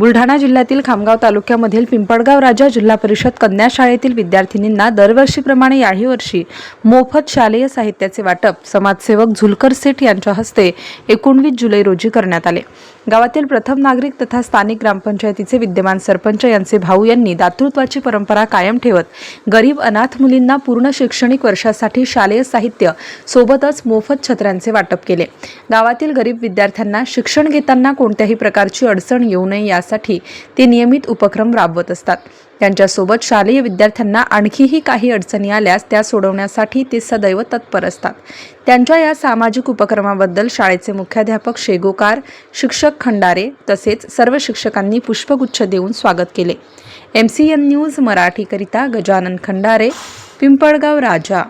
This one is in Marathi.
Buldhana जिल्ह्यातील खामगाव तालुक्यामधील पिंपळगाव राजा जिल्हा परिषद कन्या शाळेतील विद्यार्थिनींना दरवर्षीप्रमाणे याही वर्षी मोफत शालेय साहित्याचे वाटप समाजसेवक झुलकर सेठ यांच्या हस्ते एकोणवीस जुलै रोजी करण्यात आले. गावातील प्रथम नागरिक तथा स्थानिक ग्रामपंचायतीचे विद्यमान सरपंच यांचे भाऊ यांनी दातृत्वाची परंपरा कायम ठेवत गरीब अनाथ मुलींना पूर्ण शैक्षणिक वर्षासाठी शालेय साहित्य सोबतच मोफत छत्र्यांचे वाटप केले. गावातील गरीब विद्यार्थ्यांना शिक्षण घेताना कोणत्याही प्रकारची अडचण येऊ नये यासाठी ते नियमित उपक्रम राबवत असतात. त्यांच्यासोबत शालेय विद्यार्थ्यांना आणखीही काही अडचणी आल्यास त्या सोडवण्यासाठी ते सदैव तत्पर असतात. त्यांच्या या सामाजिक उपक्रमाबद्दल शाळेचे मुख्याध्यापक शेगोकार शिक्षक खंडारे तसेच सर्व शिक्षकांनी पुष्पगुच्छ देऊन स्वागत केले. एम सी एन न्यूज मराठीकरिता गजानन खंडारे पिंपळगाव राजा.